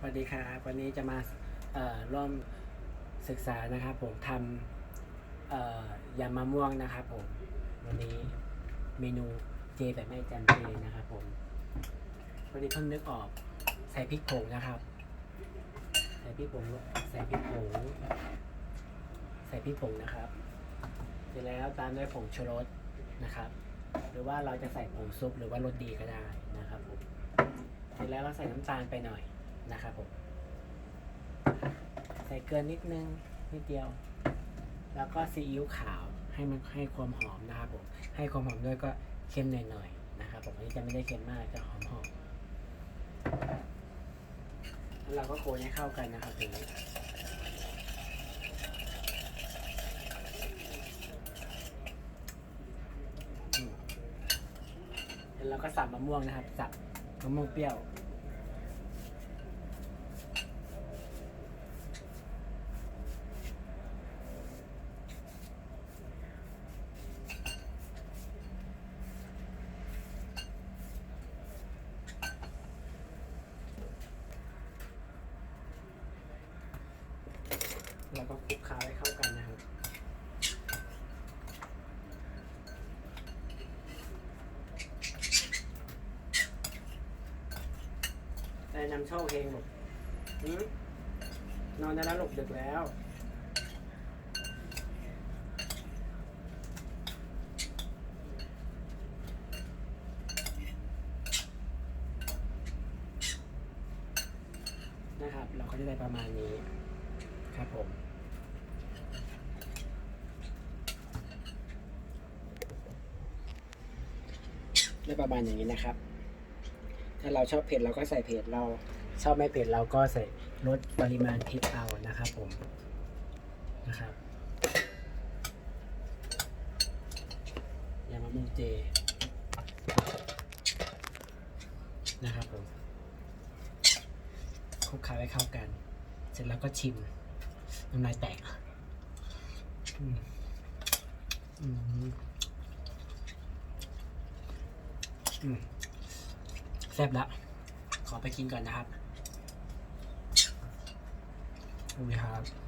สวัสดีครับวันนี้จะมาเอ่อร่วมศึกษานะครับผมทำเอ่อยำมะม่วงนะครับผมวันนี้เมนูเจแบบไม่จำเจนะครับผมวันนี้เพิ่งนึกออกใส่พริกผงนะครับ ใส่พริกผงใส่พริกผงใส่พริกผงนะครับเสร็จแล้วตามด้วยผงชูรสนะครับ หรือว่าเราจะใส่ผงซุปหรือว่ารสดีก็ได้นะครับผมเสร็จแล้วเราใส่น้ำตาลไปหน่อย นะครับผม ใส่เกลือนิดนึงนิดเดียว แล้วก็ซีอิ๊วขาวให้มันให้ความหอมนะครับผม ให้ความหอมด้วยก็เค็มหน่อยๆนะครับผมอันนี้จะไม่ได้เค็มมากจะหอมหอมแล้วเราก็โขลกให้เข้ากันนะครับทีนี้อืมแล้วเราก็สับมะม่วงนะครับ สับมะม่วงเปรี้ยว แล้วก็คลุกเคล้าให้เข้ากันนะครับ แต่นำโชคเองหลบหืมนอนได้แล้วหลบดึกแล้วนะครับ เราก็จะได้ประมาณนี้ ครับผมได้ประมาณอย่างนี้นะครับ ถ้าเราชอบเผ็ดเราก็ใส่เผ็ดเราชอบไม่เผ็ดเราก็ใส่ลดปริมาณพริกเอานะครับผมนะครับยำมะม่วงเจนะครับผมคลุกเคล้าให้เข้ากัน เสร็จแล้วก็ชิม น้ำลายแตกอืมอืมอืมแซ่บละขอไปกินก่อนนะครับขอบคุณครับ